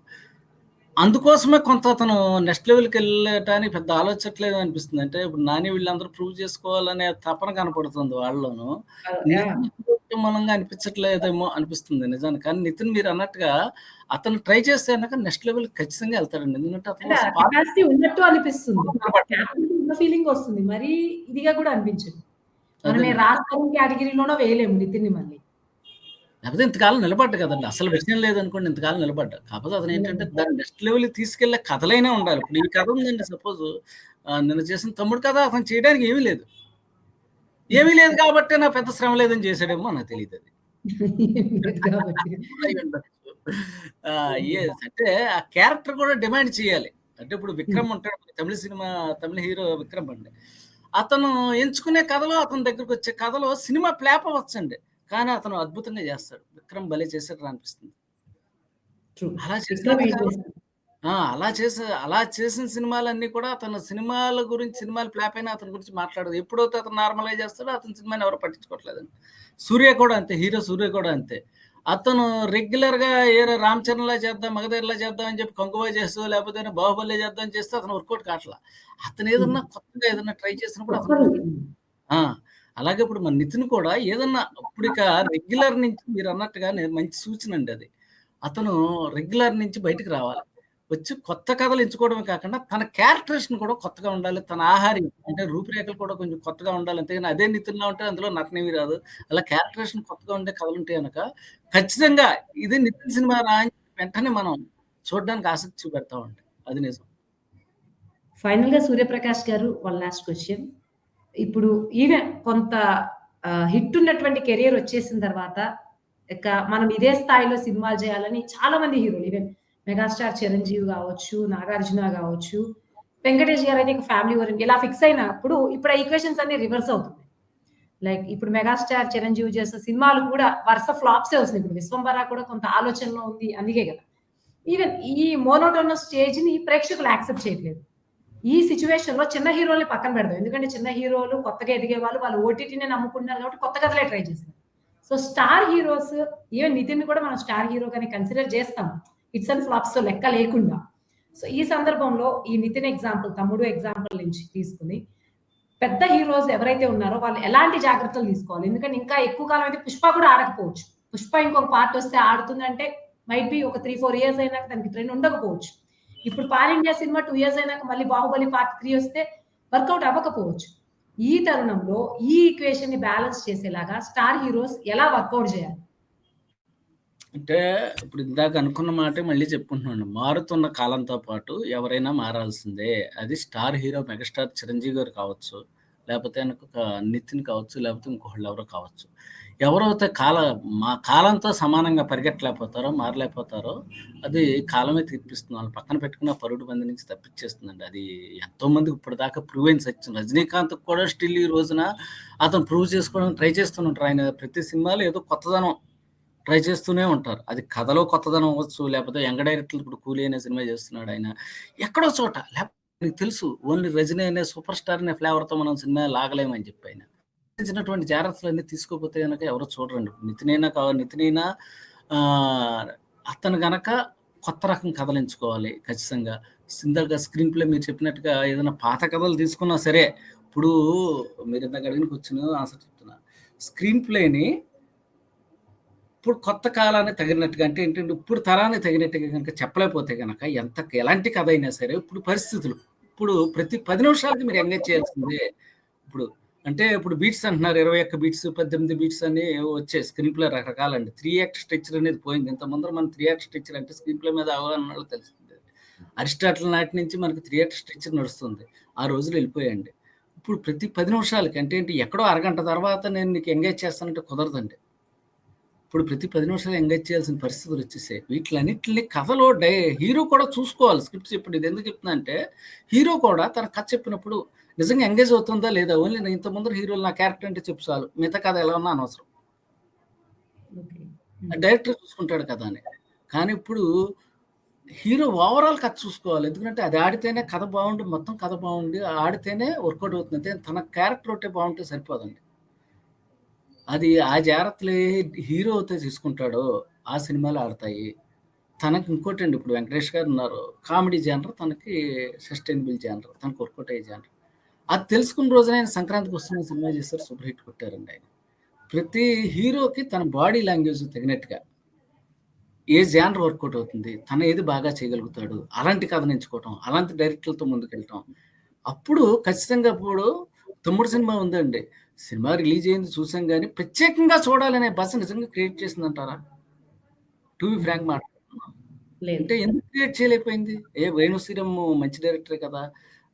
అందుకోసమే కొంత అతను నెక్స్ట్ లెవెల్కి వెళ్ళటానికి పెద్ద ఆలోచించట్లేదు అనిపిస్తుంది. అంటే ఇప్పుడు నాని వీళ్ళందరూ ప్రూవ్ చేసుకోవాలనే తపన కనపడుతుంది వాళ్ళలోను. నితిన్ మూలంగా అనిపించట్లేదేమో అనిపిస్తుంది నిజానికి. కానీ నితిన్ మీరు అన్నట్టుగా అతను ట్రై చేస్తే కనుక నెక్స్ట్ లెవెల్ ఖచ్చితంగా వెళ్తాడండి. ఎందుకంటే అతను ఉన్నట్టు అనిపిస్తుంది. ఫీలింగ్ వస్తుంది. మరి ఇదిగా కూడా అనిపించదు. రాష్ట్రం కేటగిరీలోనో వేయలేము నితిన్ మళ్ళీ. లేకపోతే ఇంతకాలం నిలబడ్డా కదండి. అసలు విషయం లేదనుకోండి ఇంతకాలం నిలబడ్డా కాకపోతే అతను ఏంటంటే దాన్ని నెక్స్ట్ లెవెల్ తీసుకెళ్ళే కథలైనా ఉండాలి. ఇప్పుడు ఈ కథ ఉందండి సపోజ్ నిన్న చేసిన తమ్ముడు కథ అతను చేయడానికి ఏమీ లేదు. ఏమీ లేదు కాబట్టి నా పెద్ద శ్రమ లేదని చేశాడేమో నాకు తెలియదు అది. అంటే ఆ క్యారెక్టర్ కూడా డిమాండ్ చేయాలి. అంటే ఇప్పుడు విక్రమ్ ఉంటాడు తమిళ సినిమా తమిళ హీరో విక్రమ్ అండి. అతను ఎంచుకునే కథలో అతని దగ్గరకు వచ్చే కథలో సినిమా ప్లాప్ అవ్వచ్చండి. కానీ అతను అద్భుతంగా చేస్తాడు. విక్రమ్ భలే చేశాడు అనిపిస్తుంది. అలా అలా చేసే అలా చేసిన సినిమాలన్నీ కూడా అతను సినిమాల గురించి సినిమాలు ఫ్లాప్ అయినా అతని గురించి మాట్లాడదు. ఎప్పుడైతే అతను నార్మలైజ్ చేస్తాడో అతని సినిమాని ఎవరు పట్టించుకోవట్లేదండి. సూర్య కూడా అంతే హీరో సూర్య కూడా అంతే. అతను రెగ్యులర్గా ఏ రామ్ చరణ్ లా చేద్దాం మగధీరలా చేద్దాం అని చెప్పి కంకువా చేస్తూ లేకపోతే బాహుబలి చేద్దాం చేస్తే అతను వర్కౌట్ కావట్లా. అతను ఏదన్నా కొత్తగా ఏదన్నా ట్రై చేసినప్పుడు అతను అలాగే ఇప్పుడు మన నితిన్ కూడా ఏదన్నా ఇప్పుడు ఇక రెగ్యులర్ నుంచి మీరు అన్నట్టుగా నేను మంచి సూచన అండి అది. అతను రెగ్యులర్ నుంచి బయటకు రావాలి. వచ్చి కొత్త కథలు ఎంచుకోవడమే కాకుండా తన క్యారెక్టరేషన్ కూడా కొత్తగా ఉండాలి. తన ఆహారం అంటే రూపురేఖలు కూడా కొంచెం కొత్తగా ఉండాలి. అంతేగాని అదే నితిన్లో ఉంటే అందులో నటనేమి రాదు. అలా క్యారెక్టరేషన్ కొత్తగా ఉండే కథలు ఉంటాయి కనుక ఖచ్చితంగా ఇది నితిన్ సినిమా రా వెంటనే మనం చూడడానికి ఆసక్తి చూపెడతా ఉంటాం అది నిజం. ఫైనల్గా Suryaprakash garu one last question ఇప్పుడు ఈవెన్ కొంత హిట్ ఉన్నటువంటి కెరియర్ వచ్చేసిన తర్వాత ఇక మనం ఇదే స్థాయిలో సినిమాలు చేయాలని చాలా మంది హీరోలు ఈవెన్ మెగాస్టార్ చిరంజీవి కావచ్చు నాగార్జున కావచ్చు వెంకటేష్ గారు అయితే ఫ్యామిలీ ఓరియంట్ ఇలా ఫిక్స్ అయినప్పుడు ఇప్పుడు ఆ ఈక్వేషన్స్ అన్ని రివర్స్ అవుతుంది లైక్ ఇప్పుడు మెగాస్టార్ చిరంజీవి చేసిన సినిమాలు కూడా వరుస ఫ్లాప్సే వస్తుంది ఇప్పుడు విశ్వంబర కూడా కొంత ఆలోచనలో ఉంది అందుకే కదా. ఈవెన్ ఈ మోనోటోనస్ స్టేజ్ని ప్రేక్షకులు యాక్సెప్ట్ చేయట్లేదు. ఈ సిచ్యువేషన్లో చిన్న హీరోల్ని పక్కన పెడదాం ఎందుకంటే చిన్న హీరోలు కొత్తగా ఎదిగే వాళ్ళు వాళ్ళు ఓటీటీనే నమ్ముకుంటున్నారు కాబట్టి కొత్త కథలే ట్రై చేస్తారు so star heroes even Nithin కూడా మనం స్టార్ హీరోగానే కన్సిడర్ చేస్తాం హిట్స్ అండ్ ఫ్లాప్స్తో లెక్క లేకుండా సో, ఈ సందర్భంలో ఈ 'నితిన్' ఎగ్జాంపుల్, తమ్ముడు ఎగ్జాంపుల్ నుంచి తీసుకుని పెద్ద హీరోస్ ఎవరైతే ఉన్నారో వాళ్ళు ఎలాంటి జాగ్రత్తలు తీసుకోవాలి? ఎందుకంటే ఇంకా ఎక్కువ కాలం అయితే 'పుష్ప' కూడా ఆడకపోవచ్చు. 'పుష్ప' ఇంకొక పార్ట్ వస్తే ఆడుతుందంటే మైట్ బి ఒక 3, 4 ఇయర్స్ అయినాక దానికి ట్రెండ్ ఉండకపోవచ్చు. ఇప్పుడు 'pan India' cinema two years అయినాక మళ్ళీ 'బాహుబలి' పార్ట్ త్రీ వస్తే వర్కౌట్ అవ్వకపోవచ్చు. ఈ తరుణంలో ఈ ఈక్వేషన్‌ని బ్యాలెన్స్ చేసేలాగా స్టార్ హీరోస్ ఎలా వర్కౌట్ చేయాలి? అంటే ఇప్పుడు ఇందాక అనుకున్న మాట మళ్ళీ చెప్పుకుంటున్నాను. మారుతున్న కాలంతో పాటు ఎవరైనా మారాల్సిందే. అది స్టార్ హీరో మెగాస్టార్ 'చిరంజీవి' గారు కావచ్చు, లేకపోతే గనక 'నితిన్' కావచ్చు, లేకపోతే ఇంకొకళ్ళు ఎవరో కావచ్చు. ఎవరైతే కాల మా కాలంతో సమానంగా పరిగెట్టలేకపోతారో, మారలేకపోతారో అది కాలమే తీర్పిస్తుంది. వాళ్ళు పక్కన పెట్టుకున్న పరుగుడు బంది నుంచి తప్పించేస్తుందండి. అది ఎంతోమందికి ఇప్పటిదాకా ప్రూవ్ అయిన సత్యం. రజనీకాంత్ కూడా స్టిల్ ఈ రోజున అతను ప్రూవ్ చేసుకోవడానికి ట్రై చేస్తుంటారు ఆయన ప్రతి సినిమాలో ఏదో కొత్తదనం ట్రై చేస్తూనే ఉంటారు. అది కథలో కొత్తదనం అవ్వచ్చు, లేకపోతే యంగ్ డైరెక్టర్లు ఇప్పుడు 'కూలీ' అనే సినిమా చేస్తున్నాడు ఆయన. ఎక్కడో చోట లేకపోతే తెలుసు ఓన్లీ 'రజనీ' అనే సూపర్ స్టార్ అనే ఫ్లేవర్‌తో మనం సినిమా లాగలేమని చెప్పి ఆయన. ఇచ్చినటువంటి జాగ్రత్తలన్నీ తీసుకోకపోతే కనుక ఎవరు చూడరండి. 'నితిన్' అయినా కా 'నితిన్' అయినా అతను గనక కొత్త రకం కథలు ఎంచుకోవాలి ఖచ్చితంగా. ఇందాక స్క్రీన్ ప్లే మీరు చెప్పినట్టుగా ఏదైనా పాత కథలు తీసుకున్నా సరే, ఇప్పుడు మీరు ఇందాక అడిగిన వచ్చిన ఆన్సర్ చెప్తున్నా. స్క్రీన్ ప్లేని ఇప్పుడు కొత్త కాలానికి తగినట్టుగా అంటే ఏంటంటే ఇప్పుడు తరానికి తగినట్టుగా కనుక చెప్పలేకపోతే కనుక ఎంత ఎలాంటి కథ అయినా సరే ఇప్పుడు పరిస్థితులు. ఇప్పుడు ప్రతి పది నిమిషాలకి మీరు ఎంగేజ్ చేయాల్సిందే. ఇప్పుడు అంటే ఇప్పుడు బీట్స్ అంటున్నారు. 21 బీట్స్, 18 బీట్స్ అని వచ్చే స్క్రీన్ ప్లే రకరకాలండి. త్రీ యాక్ట్ స్ట్రక్చర్ అనేది పోయింది. ఇంత ముందర మనం త్రీ యాక్ట్ స్ట్రక్చర్ అంటే స్క్రీన్ ప్లే మీద అవగాహన ఉన్నోళ్ళకి తెలుస్తుంది. అరిస్టాటిల్ నాటి నుంచి మనకి త్రీ యాక్ట్ స్ట్రక్చర్ నడుస్తుంది. ఆ రోజులు వెళ్ళిపోయాయండి. ఇప్పుడు ప్రతి పది నిమిషాలకి అంటే ఏంటి ఎక్కడో అరగంట తర్వాత నేను నీకు ఎంగేజ్ చేస్తానంటే కుదరదండి. ఇప్పుడు ప్రతి 10 నిమిషాలు ఎంగేజ్ చేయాల్సిన పరిస్థితులు వచ్చేసాయి. వీటిలన్నిటిని కథలో డై హీరో కూడా చూసుకోవాలి. స్క్రిప్ట్ ఇప్పుడు ఇది ఎందుకు చెప్తున్నా అంటే హీరో కూడా తన కథ చెప్పినప్పుడు నిజంగా ఎంగేజ్ అవుతుందా లేదా? ఓన్లీ నేను ఇంత ముందర హీరోలు నా క్యారెక్టర్ అంటే చెప్పు చాలు. మిగతా కథ ఎలా ఉన్నా అనవసరం. డైరెక్టర్ చూసుకుంటాడు కదా అని. కానీ ఇప్పుడు హీరో ఓవరాల్ కథ చూసుకోవాలి. ఎందుకంటే అది ఆడితేనే కథ బావుండి, మొత్తం కథ బావుండి ఆడితేనే వర్కౌట్ అవుతుంది. తన క్యారెక్టర్ ఒకటే బావుంటే సరిపోదండి. అది ఆ జాగ్రత్తలు హీరో అయితే తీసుకుంటాడో ఆ సినిమాలు ఆడతాయి. తనకి ఇంకోటండి ఇప్పుడు 'వెంకటేష్' గారు ఉన్నారు. కామెడీ జానర్ తనకి సస్టైనబుల్ జానర్ తనకు వర్కౌట్ అయ్యే జానర్ అది తెలుసుకున్న రోజున ఆయన 'సంక్రాంతికి వస్తున్న' సినిమా చేస్తారు సూపర్ హిట్ కొట్టారండి ఆయన. ప్రతి హీరోకి తన బాడీ లాంగ్వేజ్ తగినట్టుగా ఏ జానర్ వర్కౌట్ అవుతుంది. తన ఏది బాగా చేయగలుగుతాడు. అలాంటి కథను ఎంచుకోవటం. అలాంటి డైరెక్టర్లతో ముందుకెళ్ళటం. అప్పుడు ఖచ్చితంగా ఇప్పుడు 'తమ్ముడు' సినిమా ఉందండి. సినిమా రిలీజ్ అయింది చూసాం గానీ ప్రత్యేకంగా చూడాలనే బస నిజంగా క్రియేట్ చేసిందంటారా? To be frank. లేదు. అంటే ఎందుకు క్రియేట్ చేయలేకపోయింది? ఏ వేణు శ్రీరామ్ మంచి డైరెక్టరే కదా!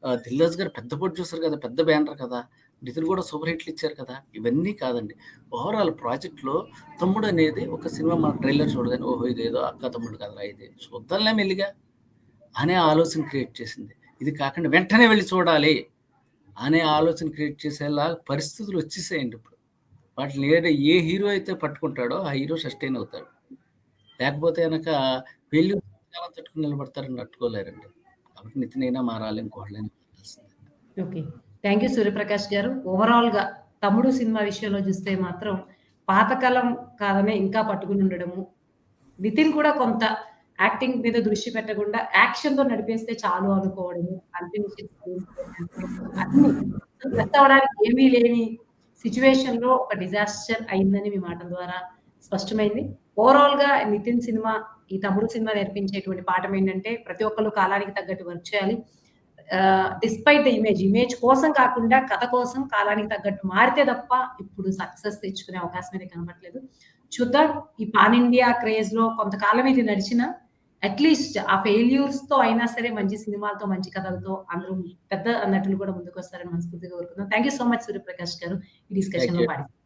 ఆహ్, 'దిల్ రాజు' గారు పెద్ద ప్రొడ్యూసర్ కదా! పెద్ద బ్యానర్ కదా! నితిన్ కూడా సూపర్ హిట్లు ఇచ్చారు కదా! ఇవన్నీ కాదండి. ఓవరాల్ ప్రాజెక్ట్‌లో 'తమ్ముడు' అనేది ఒక సినిమా మన ట్రైలర్ చూడగానే ఓహో! ఇదేదో అక్క తమ్ముడు కథరా ఇది. చూద్దాంలే మెల్లిగా అనే ఆలోచన క్రియేట్ చేసింది. ఇది కాకుండా వెంటనే వెళ్ళి చూడాలి అనే ఆలోచన క్రియేట్ చేసేలా పరిస్థితులు వచ్చేసాయండి ఇప్పుడు. వాటిని ఏడ ఏ హీరో అయితే పట్టుకుంటాడో ఆ హీరో సస్టైన్ అవుతాడు. లేకపోతే గనక ఫెయిల్యూర్ తట్టుకుని తట్టుకొని నిలబడతారని తట్టుకోలేరండి. కాబట్టి నితిన్ అయినా మారాలి. ఇంకోళ్ళైనా okay. Thank you Suryaprakash garu. ఓవరాల్‌గా 'తమ్ముడు' సినిమా విషయంలో చూస్తే మాత్రం పాతకాలం కాలమే ఇంకా పట్టుకుని ఉండడము. నితిన్ కూడా కొంత యాక్టింగ్ మీద దృష్టి పెట్టకుండా యాక్షన్‌తో నడిపేస్తే చాలు అనుకోవడము. అవడానికి ఏమీ లేని సిట్యుయేషన్‌లో ఒక డిజాస్టర్ అయిందని మీ మాటల ద్వారా స్పష్టమైంది. ఓవరాల్‌గా నితిన్ సినిమా, ఈ 'తమ్ముడు' సినిమా నేర్పించేటువంటి పాఠం ఏంటంటే ప్రతి ఒక్కరు కాలానికి తగ్గట్టు వర్క్ చేయాలి. డిస్పైట్ ద ఇమేజ్, ఇమేజ్ కోసం కాకుండా కథ కోసం కాలానికి తగ్గట్టు మారితే తప్ప ఇప్పుడు సక్సెస్ తెచ్చుకునే అవకాశం అనేది కనబడలేదు చూద్దాం ఈ పాన్ ఇండియా క్రేజ్‌లో కొంతకాలం ఇది నడిచినా అట్‌లీస్ట్ ఆ ఫెయిల్యూర్స్‌తో అయినా సరే మంచి సినిమాలతో, మంచి కథలతో అందరూ పెద్ద నటులు కూడా ముందుకొస్తారని మనస్ఫూర్తిగా కోరుకుందాం. Thank you so much Suryaprakash garu. ఈ డిస్కషన్‌లో. పార్టిసిపేట్